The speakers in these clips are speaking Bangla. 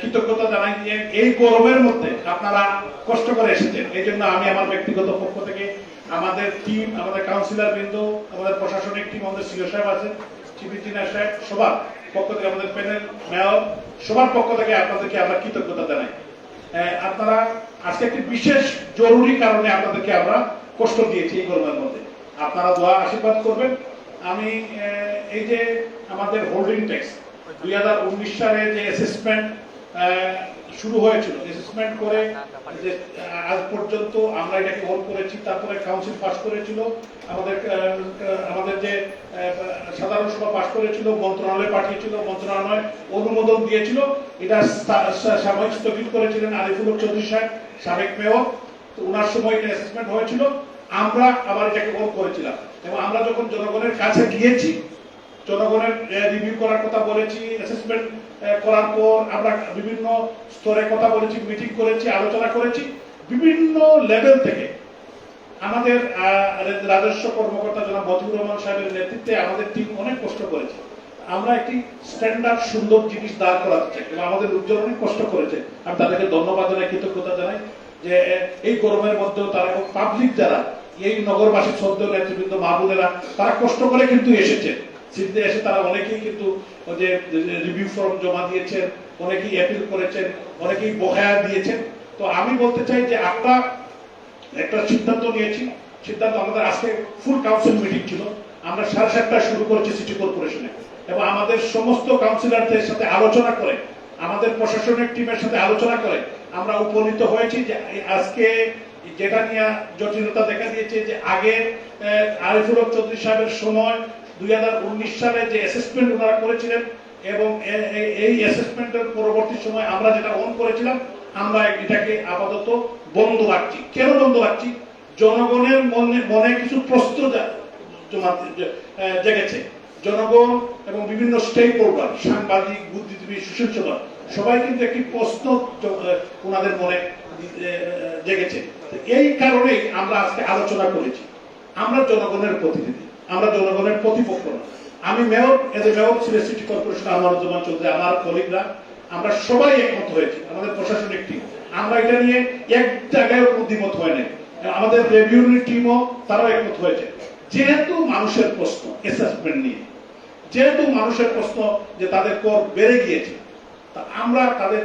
কৃতজ্ঞতা জানাই যে এই গরমের মধ্যে আপনারা কষ্ট করে এসেছেন। এই জন্য আমি আমার ব্যক্তিগত পক্ষ থেকে আমাদের টিম আমাদের কাউন্সিলর বৃন্দ, আমাদের প্রশাসনিক টিম আমাদের সিও সাহেব আছে চিফ সাহেব, সবার পক্ষ থেকে আমাদের প্যানেল মেয়র সবার পক্ষ থেকে আপনাদেরকে আমরা কৃতজ্ঞতা জানাই। আপনারা আজকে একটি বিশেষ জরুরি কারণে আপনাদেরকে আমরা কষ্ট দিয়েছি এই গরমের মধ্যে। আপনারা দোয়া আশীর্বাদ করবেন। আমি এই যে আমাদের হোল্ডিং ট্যাক্স দুই হাজার উনিশ সালে যে অ্যাসেসমেন্ট শুরু হয়েছিল। অ্যাসেসমেন্ট করে যে আজ পর্যন্ত আমরা এটাকে হোল করেছি, তারপরে কাউন্সিল পাস করেছিল। আমাদের আমাদের যে সাধারণ সভা পাস করেছিল, মন্ত্রণালয়ে পাঠিয়েছিল, মন্ত্রণালয় অনুমোদন দিয়েছিল। এটা সাময়িক স্থগিত করেছিলেন আরিফুল চৌধুরী সাহেব, সাবেক মেয়র। তো ওনার সময় এটা অ্যাসেসমেন্ট হয়েছিল। আমরা আবার এটাকে হোল করেছিলাম। এবং আমরা যখন জনগণের কাছে গিয়েছি, জনগণের রিভিউ করার কথা বলেছি অ্যাসেসমেন্ট করার পর আমরা বিভিন্ন স্তরে কথা বলেছি মিটিং করেছি, আলোচনা করেছি, বিভিন্ন লেভেল থেকে। আমাদের রাজস্ব কর্মকর্তা জনাব মতিউর রহমান সাহেবের নেতৃত্বে আমাদের টিম অনেক কষ্ট করেছে। আমরা একটি স্ট্যান্ডার্ড সুন্দর জিনিস দাঁড় করাতে চাই আমাদের উজ্জ্বল অনেক কষ্ট করেছে। আমি তাদেরকে ধন্যবাদ জানাই, কৃতজ্ঞতা জানাই যে, এই গরমের মধ্যেও তারা পাবলিক যারা, এই নগরবাসী সদ্য নেতৃবৃন্দ মা বোনেরা, তারা কষ্ট করে কিন্তু এসেছে। সিদ্ধে এসে তারা অনেকেই কিন্তু যে রিভিউ ফর্ম জমা দিয়েছেন, অনেকেই অ্যাপিল করেছেন, অনেকেই বহায়া দিয়েছেন। তো আমি বলতে চাই যে আমরা একটা সিদ্ধান্ত নিয়েছি। সিদ্ধান্ত আমাদের আজকে ফুল কাউন্সিল মিটিং ছিল। আমরা সাড়ে সাতটায় শুরু করেছি সিটি কর্পোরেশনে এবং আমাদের সমস্ত কাউন্সিলরদের সাথে আলোচনা করে, আমাদের প্রশাসনিক টিমের সাথে আলোচনা করে আমরা উপনীত হয়েছি যে আজকে যেটা নিয়ে জটিলতা দেখা দিয়েছে যে আগে আরিফুল চৌধুরী সাহেবের সময় দুই হাজার উনিশ সালে যে অ্যাসেসমেন্ট ওনারা করেছিলেন এবং এই অ্যাসেসমেন্টের পরবর্তী সময় আমরা যেটা অন করেছিলাম, আমরা এটাকে আপাতত বন্ধ রাখছি। কেন বন্ধ রাখছি? জনগণের মনে মনে কিছু প্রশ্ন জেগেছে। জনগণ এবং বিভিন্ন স্টেক হোল্ডার সাংবাদিক, বুদ্ধিজীবী সুশীল সভা সবাই কিন্তু একটি প্রশ্ন ওনাদের মনে জেগেছে। এই কারণেই আমরা আজকে আলোচনা করেছি। আমরা জনগণের প্রতিনিধি। আমরা জনগণের প্রতিপক্ষ না। আমি mayor as a mayor Sylhet city corporation Amanuzzaman Chowdhury আমার কলিগরা আমরা সবাই একমত হয়েছি আমাদের প্রশাসনিক টিম আমরা এটা নিয়ে এক জায়গায় দ্বিমত হয় নাই। আমাদের রেভিউ টিমও তারাও একমত হয়েছে। যেহেতু মানুষের প্রশ্ন অ্যাসেসমেন্ট নিয়ে যেহেতু মানুষের প্রশ্ন যে তাদের কর বেড়ে গিয়েছে তা আমরা তাদের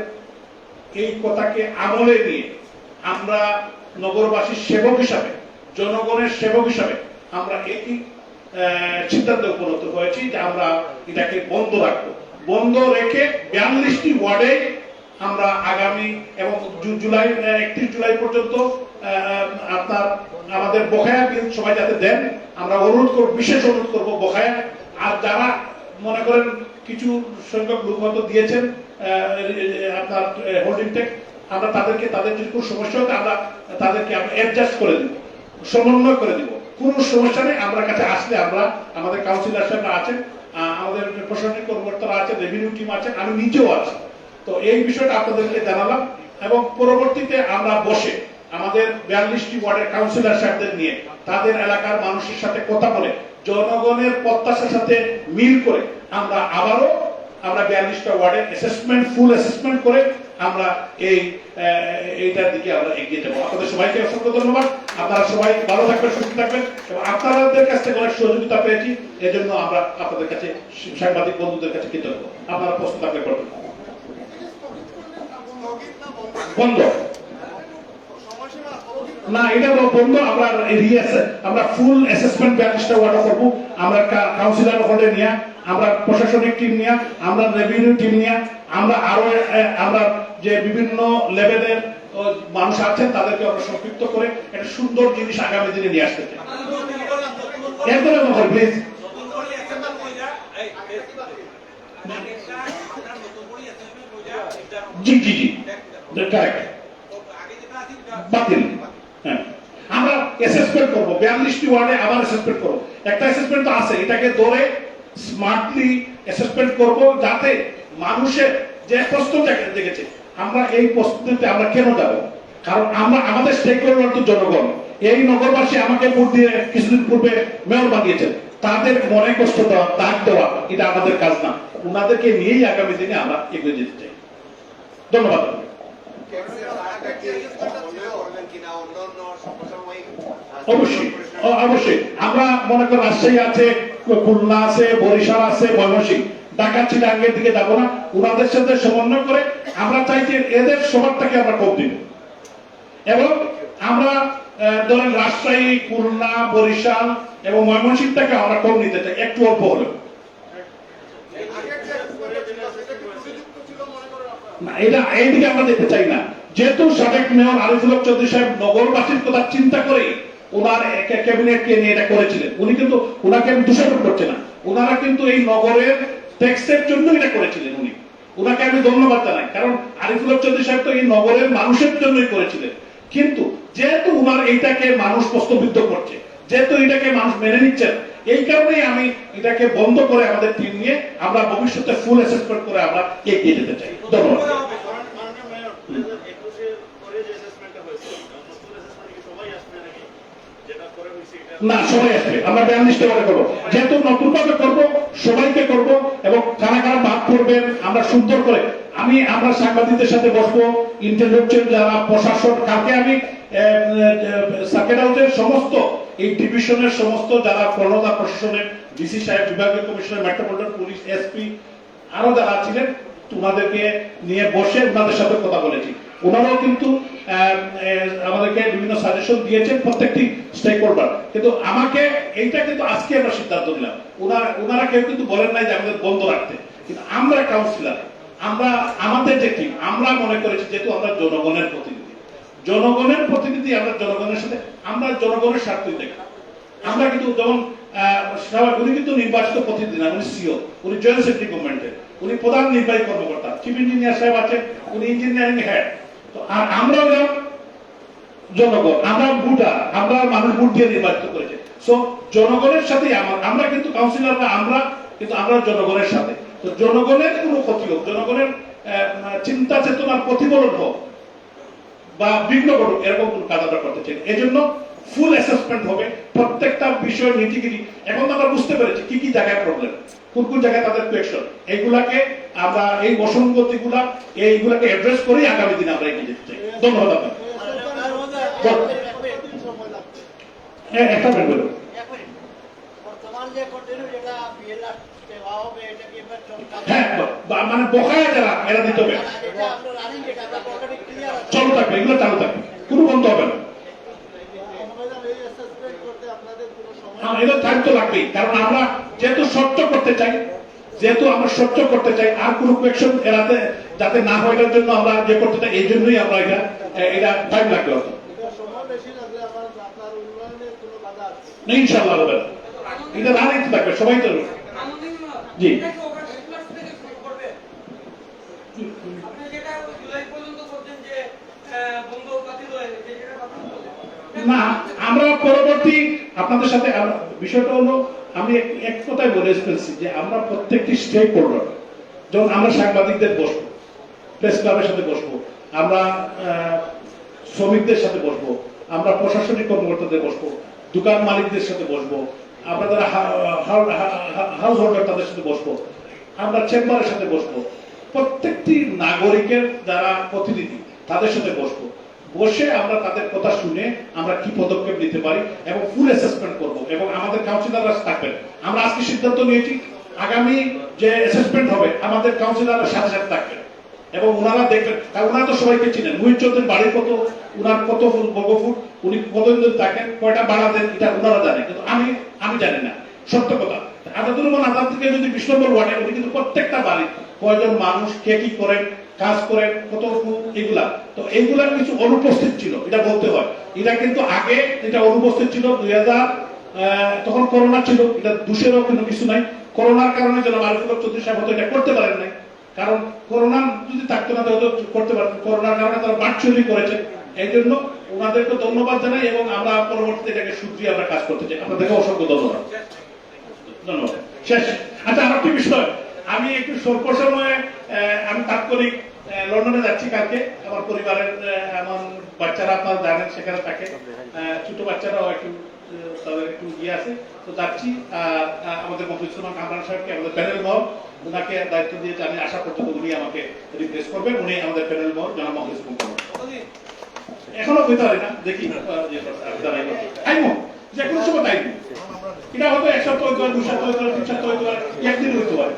এই কথাকে আমলে নিয়ে আমরা নগরবাসীর সেবক হিসাবে জনগণের সেবক হিসাবে আমরা আহ, সিদ্ধান্তে উপনীত হয়েছি যে আমরা এটাকে বন্ধ রাখব। বন্ধ রেখে বিয়াল্লিশটি ওয়ার্ডে আমরা আগামী এবং জুলাই একত্রিশ জুলাই পর্যন্ত আপনার আমাদের বকেয়া বিল সবাই যাতে দেন, আমরা অনুরোধ করব, বিশেষ অনুরোধ করব বকেয়া আর যারা মনে করেন কিছু সংখ্যক লোক হয়তো দিয়েছেন আপনার হোল্ডিং ট্যাক্স আমরা তাদেরকে, তাদের যদি কোনো সমস্যা হয় আমরা তাদেরকে আমরা অ্যাডজাস্ট করে দিব, সমন্বয় করে দিব। কোনো সমস্যা নেই আমরা কাছে আসলে আমরা আমাদের কাউন্সিলর সাহেবরা আছেন আমাদের প্রশাসনিক কর্মকর্তারা আছেন রেভিনিউ টিম আছেন আমি নিজেও আছি। তো এই বিষয়টা আপনাদেরকে জানালাম এবং পরবর্তীতে আমরা বসে আমাদের বিয়াল্লিশটি ওয়ার্ডের কাউন্সিলর সাহেবদের নিয়ে তাদের এলাকার মানুষের সাথে কথা বলে, জনগণের প্রত্যাশার সাথে মিল করে আমরা আবারও আমরা বিয়াল্লিশটা ওয়ার্ডের অ্যাসেসমেন্ট ফুল অ্যাসেসমেন্ট করে আমরা এই এইটার দিকে আমরা এগিয়ে যাব। আপনাদের সবাইকে অসংখ্য ধন্যবাদ। আপনারা সবাই ভালো থাকবেন, সুস্থ থাকবেন এবং আপনাদের কাছ থেকে অনেক সহযোগিতা পেয়েছি। এজন্য আমরা আপনাদের কাছে সাংবাদিক বন্ধুদের কাছে কৃতজ্ঞ। আপনারা প্রশ্ন থাকলে করবেন বন্ধ। না, এটা বন্ধ। আমরা রিএস আমরা ফুল অ্যাসেসমেন্ট ব্যারিস্টার ওয়ার্ডা করব। আমরা কাউন্সিলর হলে নিয়ে, আমরা প্রশাসনিক টিম নিয়ে, আমরা রেভিনিউ টিম নিয়ে, আমরা আরও আমরা যে বিভিন্ন লেভেলের মানুষ আছেন, তাদেরকে আমরা সম্পৃক্ত করে একটা সুন্দর জিনিস আগামী দিনে নিয়ে আসতে চাই। প্লিজ জি জি জি। বাতিল। হ্যাঁ। আমরা অ্যাসেসমেন্ট করব, বিয়াল্লিশটি ওয়ার্ডে আবার অ্যাসেসমেন্ট করব। একটা অ্যাসেসমেন্ট তো আছে, এটাকে ধরে স্মার্টলি অ্যাসেসমেন্ট করব, যাতে মানুষের যে প্রশ্ন দেখা- জেগেছে আমরা এই প্রশ্নতে আমরা কেন যাব? কারণ আমরা আমাদের স্টেক হোল্ডার জনগণ। এই নগরবাসী আমাকে ভোট দিয়ে কিছুদিন পূর্বে মেয়র বানিয়েছেন। তাদের মনে কষ্ট দেওয়া দাগ দেওয়া, এটা আমাদের কাজ না। ওনাদেরকে নিয়েই আগামী দিনে আমরা এগিয়ে যেতে চাই। ধন্যবাদ। অবশ্যই। অবশ্যই। আমরা মনে করি রাজশাহী আছে, খুলনা আছে, বরিশাল আছে, ময়মনসিংহ। ঢাকা দিকে যাব না। ওনাদের সাথে সমন্বয় করে আমরা চাই যে এদের আমরা কম দিব এবং আমরা ধরেন রাজশাহী, খুলনা, বরিশাল এবং আমরা কম নিতে চাই, একটু অল্প হলেও। না, এটা এইদিকে আমরা দেখতে চাই না। যেহেতু সাবেক মেয়র আরিফুল চৌধুরী সাহেব নগরবাসীর কথা চিন্তা করে ওনার ক্যাবিনেটকে নিয়ে এটা করেছিলেন। উনি কিন্তু ওনাকে আমি দোষারোপ করছে না। ওনারা কিন্তু এই নগরের ট্যাক্সের জন্য এটা করেছিলেন উনি। ওনাকে আমি ধন্যবাদ জানাই। কারণ আরিফুল চৌধুরী সাহেব তো এই নগরের মানুষের জন্যই করেছিলেন। কিন্তু যেহেতু ওনার এইটাকে মানুষ প্রশ্নবিদ্ধ করছে যেহেতু এটাকে মানুষ মেনে নিচ্ছেন এই কারণেই আমি এটাকে বন্ধ করে আমাদের টিম নিয়ে আমরা ভবিষ্যতে ফুল অ্যাসেসমেন্ট করে আমরা এগিয়ে যেতে চাই। ধন্যবাদ। মাননীয় মেয়র, 2021 এর পরে যে assessment-টা হয়েছে, নতুন assessment কি সবাই আসবে। নাকি? যেটা পরে হয়েছে এটা- না সবাই আসবে আমরা বিয়াল্লিশটা করে করব যেহেতু নতুন ভাবে করব সবাইকে করব এবং কারা কারা বাদ করবেন আমরা সুন্দর করে আমি আমরা সাংবাদিকদের সাথে বসবো ইন্টেলিজেন্স যারা প্রশাসন, কালকে আমি সার্কেট সমস্ত, এই ডিভিশনের সমস্ত যারা প্রণতা প্রশাসনের ডিসি সাহেব, বিভাগীয় কমিশনার মেট্রোপলিটন পুলিশ এসপি আরও যারা ছিলেন ওনাদেরকে নিয়ে বসে ওনাদের সাথে কথা বলেছি। ওনারাও কিন্তু আমাদেরকে বিভিন্ন সাজেশন দিয়েছেন প্রত্যেকটি স্টেক হোল্ডার কিন্তু আমাকে এইটা কিন্তু আজকে আমরা সিদ্ধান্ত নিলাম। ওনারা ওনারা কেউ কিন্তু বলেন নাই যে আমাদের বন্ধ রাখতে। কিন্তু আমরা কাউন্সিলর আমরা, আমাদের যে টিম আমরা মনে করেছি যেহেতু আমরা জনগণের প্রতিনিধি। জনগণের প্রতিনিধি আমরা জনগণের সাথে, আমরা জনগণের স্বার্থই দেখি। আমরা কিন্তু যেমন উনি কিন্তু নির্বাচিত প্রতিনিধি না, উনি সিও উনি জয়েন্ট সেক্রেটারি গভর্নমেন্টের, উনি প্রধান নির্বাহী কর্মকর্তা। চিফ ইঞ্জিনিয়ার সাহেব আছেন, উনি ইঞ্জিনিয়ারিং হেড আর আমরা হলাম জনগণ, আমরা আমরা মানুষ দিয়ে নির্বাচিত করেছে। সো জনগণের সাথে আমার কিন্তু আমরা কিন্তু আমরা জনগণের সাথে। তো জনগণের কোনো ক্ষতি হোক, জনগণের চিন্তা চেতনার প্রতিফলন হোক বা বিঘ্ন ঘটুক, এরকম কোন কাজ আমরা করতে চাই না। এজন্য ফুল অ্যাসেসমেন্ট হবে, প্রত্যেকটা বিষয় নীতিগিরি এখন আমরা বুঝতে পেরেছি কি কি জায়গায় প্রবলেম কোন কোন জায়গায় তাদের এইগুলাকে আমরা এই অসঙ্গতি গুলা এইগুলাকে অ্যাড্রেস করেই আগামী দিনে আমরা এগিয়ে যেতে চাই। ধন্যবাদ আপনাকে। হ্যাঁ, একটা মিনিট বলুন। হ্যাঁ মানে বকায়া যারা এরা দিতে হবে। আপনার আপনার চালু থাকবে এগুলো চালু থাকবে। কোনো বন্ধ হবে না এই অ্যাসেসমেন্ট করতে আপনাদের কোনো সময় হ্যাঁ, এদের দায়িত্ব লাগবেই কারণ আমরা যেহেতু স্বচ্ছ করতে চাই, যেহেতু আমরা স্বচ্ছ করতে চাই, আর কোনো কোয়েকশন এড়াতে, যাতে না হয় এটার জন্য আমরা যে করতে চাই, এই জন্যই আমরা এটা এটা টাইম লাগবে হয়তো না। এটা রানিং থাকবে, সবাই তো জি। না, আমরা পরবর্তী আপনাদের সাথে বিষয়টা হলো, আমি এক- কথায় বলে ফেলছি যে আমরা প্রত্যেকটি স্টেক হোল্ডার যেমন আমরা সাংবাদিকদের বসবো প্রেস ক্লাবের সাথে বসবো, আমরা শ্রমিকদের সাথে বসবো, আমরা প্রশাসনিক কর্মকর্তাদের বসবো, দোকান মালিকদের সাথে বসবো, আমরা যারা হাউস হোল্ডার তাদের সাথে বসবো, আমরা চেম্বারের সাথে বসবো, প্রত্যেকটি নাগরিকের যারা প্রতিনিধি তাদের সাথে বসবো। বসে আমরা তাদের কথা শুনে আমরা কি পদক্ষেপ নিতে পারি এবং ফুল অ্যাসেসমেন্ট করব এবং আমাদের কাউন্সিলররা থাকবেন। আমরা আজকে সিদ্ধান্ত নিয়েছি, আগামী যে অ্যাসেসমেন্ট হবে, আমাদের কাউন্সিলররা সাথে সাথে থাকবেন। এবং ওনারা দেখবেন, কারণ ওনারা তো সবাইকে চিনেন। মুহিত চৌধুরীর বাড়ির কত, ওনার কত ফুট বর্গ ফুট উনি কতদিন থাকেন, কয়টা বাড়া দেন, এটা ওনারা জানেন কিন্তু আমি আমি জানি না। সত্য কথা। আজাদুর রহমান আজাদ থেকে যদি নম্বর ওয়ার্ডে, উনি কিন্তু প্রত্যেকটা বাড়ি কয়জন মানুষ কে কি করেন কাজ করেন কত এগুলা। তো এইগুলা কিছু অনুপস্থিত ছিল, এটা বলতে হয়। এটা কিন্তু আগে এটা অনুপস্থিত ছিল, দুই হাজার তখন করোনা ছিল, এটা দুশেরও কোনো কিছু নাই। করোনার কারণে যেন আরিফুল হক চৌধুরী সাহেব হয়তো এটা করতে পারেন নাই। কারণ করোনা যদি থাকতো না, তাহলে তো করতে পারতেন করোনার কারণে তারা ভার্চুয়ালি করেছে। এই জন্য ওনাদেরকে ধন্যবাদ জানাই এবং আমরা পরবর্তীতে এটাকে শুধরিয়ে আমরা কাজ করতে চাই। আপনাদেরকে অসংখ্য ধন্যবাদ। ধন্যবাদ। শেষ। আচ্ছা আর একটি বিষয়। আমি একটু স্বল্প সময়ে আমি তাৎক্ষণিক লন্ডনে যাচ্ছি কালকে। আমার পরিবারের এমন বাচ্চারা আপনারা জানেন, সেখানে থাকে। ছোট বাচ্চারাও একটু তাদের একটু ইয়ে আছে। তো যাচ্ছি আমাদের মফিজুর কামরান সাহেবকে, আমাদের প্যানেল মহল। ওনাকে দায়িত্ব দিয়েছে আমি আশা করতে উনি আমাকে রিপ্লেস করবেন। উনি আমাদের প্যানেল মহল, জনাব কামরান এখনও কইতে পারি না, দেখি। যে কোনো সময় তাই এটা হয়তো এক সপ্তাহ হইতে পারে, দু সপ্তাহ হইতে পারে, তিন সপ্তাহ হইতে পারে, একদিন হইতে পারে।